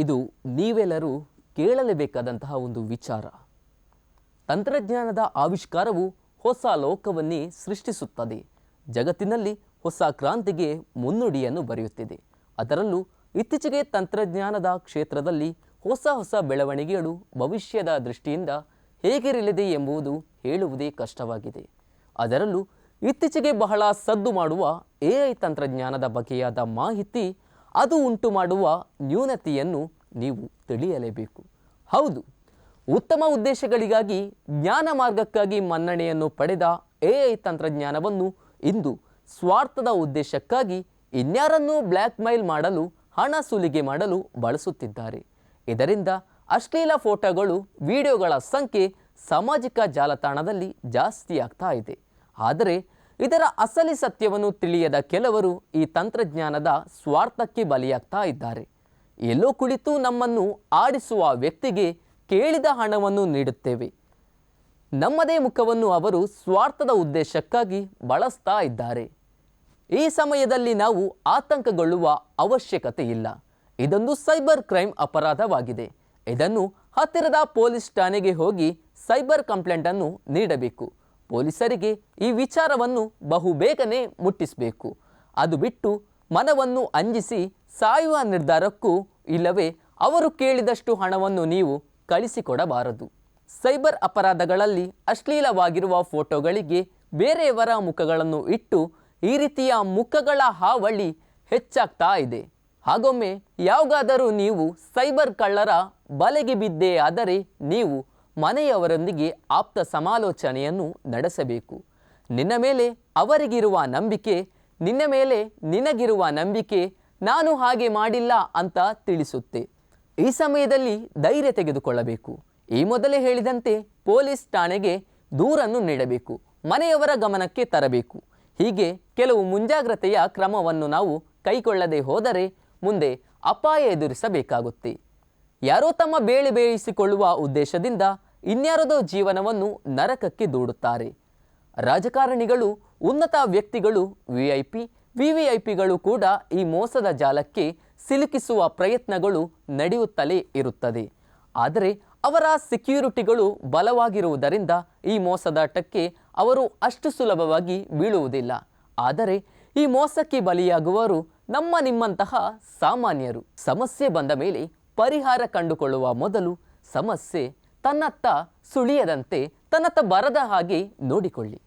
ಇದು ನೀವೆಲ್ಲರೂ ಕೇಳಲೇಬೇಕಾದಂತಹ ಒಂದು ವಿಚಾರ. ತಂತ್ರಜ್ಞಾನದ ಆವಿಷ್ಕಾರವು ಹೊಸ ಲೋಕವನ್ನೇ ಸೃಷ್ಟಿಸುತ್ತದೆ. ಜಗತ್ತಿನಲ್ಲಿ ಹೊಸ ಕ್ರಾಂತಿಗೆ ಮುನ್ನುಡಿಯನ್ನು ಬರೆಯುತ್ತಿದೆ. ಅದರಲ್ಲೂ ಇತ್ತೀಚೆಗೆ ತಂತ್ರಜ್ಞಾನದ ಕ್ಷೇತ್ರದಲ್ಲಿ ಹೊಸ ಹೊಸ ಬೆಳವಣಿಗೆಗಳು ಭವಿಷ್ಯದ ದೃಷ್ಟಿಯಿಂದ ಹೇಗಿರಲಿದೆ ಎಂಬುದು ಹೇಳುವುದೇ ಕಷ್ಟವಾಗಿದೆ. ಅದರಲ್ಲೂ ಇತ್ತೀಚೆಗೆ ಬಹಳ ಸದ್ದು ಮಾಡುವ ಎ ತಂತ್ರಜ್ಞಾನದ ಬಗೆಯಾದ ಮಾಹಿತಿ ಅದು ಉಂಟು ಮಾಡುವ ನ್ಯೂನತೆಯನ್ನು ನೀವು ತಿಳಿಯಲೇಬೇಕು. ಹೌದು, ಉತ್ತಮ ಉದ್ದೇಶಗಳಿಗಾಗಿ ಜ್ಞಾನ ಮಾರ್ಗಕ್ಕಾಗಿ ಮನ್ನಣೆಯನ್ನು ಪಡೆದ ಎ ಐ ತಂತ್ರಜ್ಞಾನವನ್ನು ಇಂದು ಸ್ವಾರ್ಥದ ಉದ್ದೇಶಕ್ಕಾಗಿ ಇನ್ಯಾರನ್ನೂ ಬ್ಲ್ಯಾಕ್ ಮೈಲ್ ಮಾಡಲು, ಹಣ ಸುಲಿಗೆ ಮಾಡಲು ಬಳಸುತ್ತಿದ್ದಾರೆ. ಇದರಿಂದ ಅಶ್ಲೀಲ ಫೋಟೋಗಳು, ವಿಡಿಯೋಗಳ ಸಂಖ್ಯೆ ಸಾಮಾಜಿಕ ಜಾಲತಾಣದಲ್ಲಿ ಜಾಸ್ತಿಯಾಗ್ತಾ ಇದೆ. ಆದರೆ ಇದರ ಅಸಲಿ ಸತ್ಯವನ್ನು ತಿಳಿಯದ ಕೆಲವರು ಈ ತಂತ್ರಜ್ಞಾನದ ಸ್ವಾರ್ಥಕ್ಕೆ ಬಲಿಯಾಗ್ತಾ ಇದ್ದಾರೆ. ಎಲ್ಲೋ ಕುಳಿತು ನಮ್ಮನ್ನು ಆಡಿಸುವ ವ್ಯಕ್ತಿಗೆ ಕೇಳಿದ ಹಣವನ್ನು ನೀಡುತ್ತೇವೆ. ನಮ್ಮದೇ ಮುಖವನ್ನು ಅವರು ಸ್ವಾರ್ಥದ ಉದ್ದೇಶಕ್ಕಾಗಿ ಬಳಸ್ತಾ ಇದ್ದಾರೆ. ಈ ಸಮಯದಲ್ಲಿ ನಾವು ಆತಂಕಗೊಳ್ಳುವ ಅವಶ್ಯಕತೆ ಇಲ್ಲ. ಇದೊಂದು ಸೈಬರ್ ಕ್ರೈಮ್ ಅಪರಾಧವಾಗಿದೆ. ಇದನ್ನು ಹತ್ತಿರದ ಪೊಲೀಸ್ ಠಾಣೆಗೆ ಹೋಗಿ ಸೈಬರ್ ಕಂಪ್ಲೇಂಟನ್ನು ನೀಡಬೇಕು. ಪೊಲೀಸರಿಗೆ ಈ ವಿಚಾರವನ್ನು ಬಹುಬೇಗನೆ ಮುಟ್ಟಿಸಬೇಕು. ಅದು ಬಿಟ್ಟು ಮನವನ್ನು ಅಂಜಿಸಿ ಸಾಯುವ ನಿರ್ಧಾರಕ್ಕೂ ಇಲ್ಲವೇ ಅವರು ಕೇಳಿದಷ್ಟು ಹಣವನ್ನು ನೀವು ಕಳಿಸಿಕೊಡಬಾರದು. ಸೈಬರ್ ಅಪರಾಧಗಳಲ್ಲಿ ಅಶ್ಲೀಲವಾಗಿರುವ ಫೋಟೋಗಳಿಗೆ ಬೇರೆಯವರ ಮುಖಗಳನ್ನು ಇಟ್ಟು ಈ ರೀತಿಯ ಮುಖಗಳ ಹಾವಳಿ ಹೆಚ್ಚಾಗ್ತಾ ಇದೆ. ಹಾಗೊಮ್ಮೆ ಯಾವಾಗಾದರೂ ನೀವು ಸೈಬರ್ ಕಳ್ಳರ ಬಲೆಗೆ ಬಿದ್ದೇ ಆದರೆ ನೀವು ಮನೆಯವರೊಂದಿಗೆ ಆಪ್ತ ಸಮಾಲೋಚನೆಯನ್ನು ನಡೆಸಬೇಕು. ನಿನ್ನ ಮೇಲೆ ಅವರಿಗಿರುವ ನಂಬಿಕೆ, ನಿನ್ನ ಮೇಲೆ ನಿನಗಿರುವ ನಂಬಿಕೆ ನಾನು ಹಾಗೆ ಮಾಡಿಲ್ಲ ಅಂತ ತಿಳಿಸುತ್ತೆ. ಈ ಸಮಯದಲ್ಲಿ ಧೈರ್ಯ ತೆಗೆದುಕೊಳ್ಳಬೇಕು. ಈ ಮೊದಲೇ ಹೇಳಿದಂತೆ ಪೊಲೀಸ್ ಠಾಣೆಗೆ ದೂರನ್ನು ನೀಡಬೇಕು, ಮನೆಯವರ ಗಮನಕ್ಕೆ ತರಬೇಕು. ಹೀಗೆ ಕೆಲವು ಮುಂಜಾಗ್ರತೆಯ ಕ್ರಮವನ್ನು ನಾವು ಕೈಗೊಳ್ಳದೆ ಹೋದರೆ ಮುಂದೆ ಅಪಾಯ ಎದುರಿಸಬೇಕಾಗುತ್ತೆ. ಯಾರೋ ತಮ್ಮ ಬೇಳೆ ಬೇಯಿಸಿಕೊಳ್ಳುವ ಉದ್ದೇಶದಿಂದ ಇನ್ಯಾರದೋ ಜೀವನವನ್ನು ನರಕಕ್ಕೆ ದೂಡುತ್ತಾರೆ. ರಾಜಕಾರಣಿಗಳು, ಉನ್ನತ ವ್ಯಕ್ತಿಗಳು ವಿಐಪಿ ವಿವಿಐಪಿಗಳು ಕೂಡ ಈ ಮೋಸದ ಜಾಲಕ್ಕೆ ಸಿಲುಕಿಸುವ ಪ್ರಯತ್ನಗಳು ನಡೆಯುತ್ತಲೇ ಇರುತ್ತದೆ. ಆದರೆ ಅವರ ಸೆಕ್ಯೂರಿಟಿಗಳು ಬಲವಾಗಿರುವುದರಿಂದ ಈ ಮೋಸದಾಟಕ್ಕೆ ಅವರು ಅಷ್ಟು ಸುಲಭವಾಗಿ ಬೀಳುವುದಿಲ್ಲ. ಆದರೆ ಈ ಮೋಸಕ್ಕೆ ಬಲಿಯಾಗುವವರು ನಮ್ಮ ನಿಮ್ಮಂತಹ ಸಾಮಾನ್ಯರು. ಸಮಸ್ಯೆ ಬಂದ ಮೇಲೆ ಪರಿಹಾರ ಕಂಡುಕೊಳ್ಳುವ ಮೊದಲು ಸಮಸ್ಯೆ ತನ್ನತ್ತ ಸುಳಿಯದಂತೆ ತನ್ನತ್ತ ಬರದ ಹಾಗೆ ನೋಡಿಕೊಳ್ಳಿ.